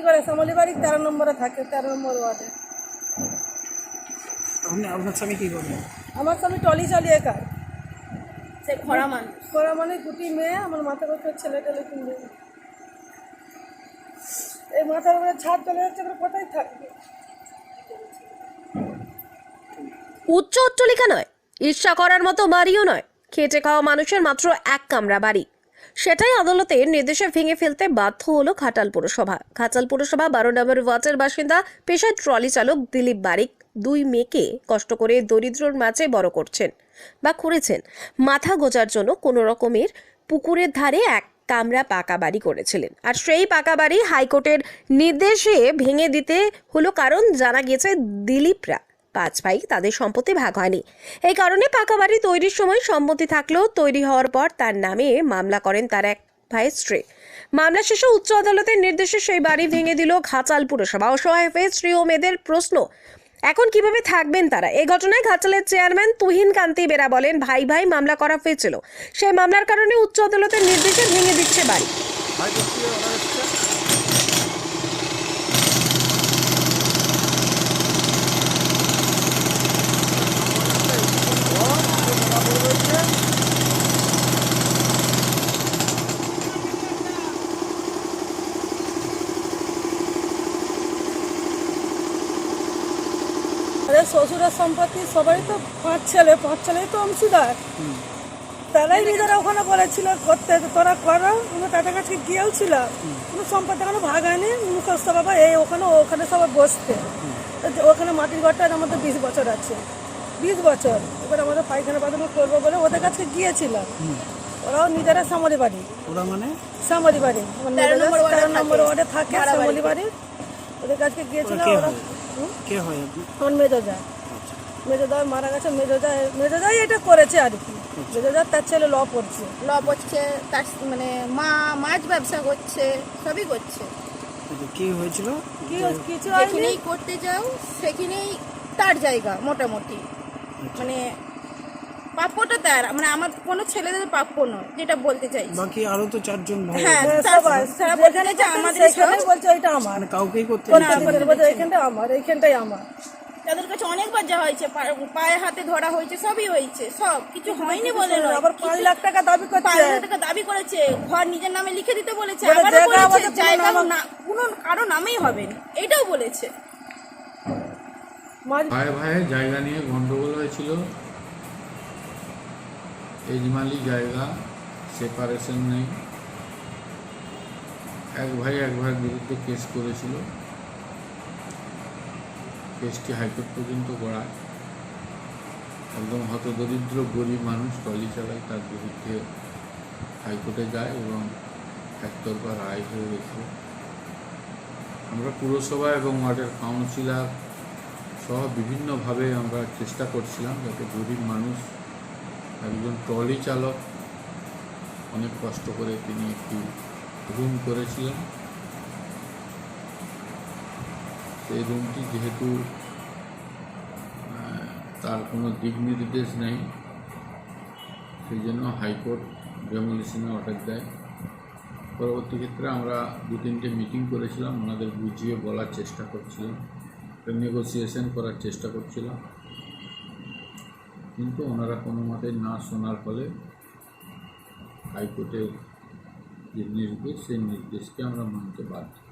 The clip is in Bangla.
বিক্রি করে? শ্যামলি বাড়ি তেরো নম্বরে থাকে তেরো নম্বর ওয়ার্ডে। আপনি আপনার স্বামী কী করবেন আমার স্বামী টলি চালিয়ে খায় সে খরা মানুষ। করা মানে দুটি মেয়ে আমার মাথার উপরে ছেলে টেলে কিনবে এই মাথার উপরে ছাদ চলে যাচ্ছে কোথায় থাকবে? উচ্চ অট্টলিকা নয় ঈর্ষা করার মতো বাড়িও নয়। খেটে খাওয়া মানুষের মাত্র এক কামরা বাড়ি। সেটাই আদালতের নির্দেশে ভেঙে ফেলতে বাধ্য হলো খাটাল পুরসভা। খাটাল পুরসভা বারো নম্বর ওয়ার্ডের বাসিন্দা, পেশায় ট্রলি চালক দিলীপ বারিক দুই মেয়েকে কষ্ট করে দরিদ্রর মাঝে বড় করছেন বা করেছেন। মাথা গোজার জন্য কোনো রকমের পুকুরের ধারে এক কামরা পাকা বাড়ি করেছিলেন। আর সেই পাকা বাড়ি হাইকোর্টের নির্দেশে ভেঙে দিতে হলো কারণ জানা গেছে দিলীপরা। পাঁচ ভাই তাদের সম্পত্তি ভাগ হয়নি। এই কারণে পাকা বাড়ি তৈরির সময় সম্মতি থাকলেও তৈরি হওয়ার পর তার নামে মামলা করেন তার এক ভাইয়ের স্ত্রী। মামলা শেষে উচ্চ আদালতের নির্দেশে সেই বাড়ি ভেঙে দিল ঘাচাল পুরসভা। অসহায় হয়ে স্ত্রী ও মেয়েদের প্রশ্ন, এখন কীভাবে থাকবেন তারা? এই ঘটনায় ঘাটালের চেয়ারম্যান তুহিন কান্তি বেরা বলেন, ভাই ভাই, মামলা করা হয়েছিল। সেই মামলার কারণে উচ্চ আদালতের নির্দেশে ভেঙে দিচ্ছে বাড়ি। আরে শ্বশুরের সম্পত্তি সবাই তো পাঁচ ছেলে পাঁচ ছেলেই তো অংশীদার। তারাই নিজেরা ওখানে বলেছিল করতে তোরা করো। আমরা তাদের কাছে গিয়েও ছিলাম কোনো সম্পত্তি এখনও ভাগ হয়নি। মুখস্থ বাবা এই ওখানে ওখানে সবাই বসতে ওখানে মাটির ঘরটার আমাদের বিশ বছর আছে। বিশ বছর। এবার আমাদের পায়খানা বাথরুম করব বলে ওদের কাছে গিয়েছিলাম। ওরাও নিজেরা সামরি বাড়ি। ওরা মানে? সামরি বাড়ি। তেরো নম্বর ওয়ার্ডে নম্বর থাকে। ওয়ার্ডে থাকে সামরি বাড়ি। ওদের কাছে গিয়েছিলাম কে ওরা? কে হয় আমার মেজোদা মারা গেছে মেজোদা মেজোদাই এটা করেছে আর কি। মেজোদা তার ছেলে ল পড়ছে। ল পড়ছে তার মানে মা মাছ ব্যবসা করছে সবই করছে। আচ্ছা, কি হয়েছিল? কি কিছু যেখানেই করতে যাও সেখানেই তার জায়গা মোটামুটি। মানে প্রাপ্যটা তার মানে আমার কোনো ছেলেদের প্রাপ্য নয় যেটা বলতে চাইছি। বাকি আরও তো চারজন ভাই হ্যাঁ বলতে যেখানে চাইছে আমাদের সব- বলছে এটা আমার। মানে কাউকেই করতে না। বলছে আমার এইখানটাই আমার। তাদের কাছে অনেকবার যা হয়েছে পায়ে হাতে ধরা হয়েছে সবই হয়েছে সব। কিছু হয়নি বলে নয়। আবার পাঁচ লাখ টাকা দাবি পাঁচ লাখ টাকা দাবি করেছে ঘর নিজের নামে লিখে দিতে বলেছে জায়গা বলেছে জায়গা না কোনো কারও নামেই হবে না। এটাও বলেছে। মাঝ ভাই জায়গা নিয়ে গন্ডগোল হয়েছিল। এজমালি জায়গা সেপারেশন নেই। এক ভাই এক ভাইয়ের বিরুদ্ধে কেস করেছিল। কেসটি হাইকোর্ট পর্যন্ত গড়ায়। একদম হতদরিদ্র, গরিব মানুষ টলি চালায়, তার বিরুদ্ধে হাইকোর্টে যায় এবং একতরফা রায় হয়ে গেছিল আমরা পুরসভা এবং ওয়ার্ডের কাউন্সিলর সহ বিভিন্নভাবে আমরা চেষ্টা করছিলাম যাতে গরিব মানুষ একজন ট্রলি চালক। অনেক কষ্ট করে তিনি একটি রুম করেছিলেন। সেই রুমটি যেহেতু তার কোনো দিক নির্দেশ নেই, সেই জন্য হাইকোর্ট ডেমোলিশনের অর্ডার দেয়। পরবর্তী ক্ষেত্রে আমরা দু তিনটে মিটিং করেছিলাম, ওনাদের বুঝিয়ে বলার চেষ্টা করছিলাম নেগোসিয়েশন করার চেষ্টা করছিলাম। কিন্তু ওনারা কোনো মতে না শোনার ফলে হাইকোর্টের যে নির্দেশ, সেই নির্দেশকে আমরা মানতে বাধ্য।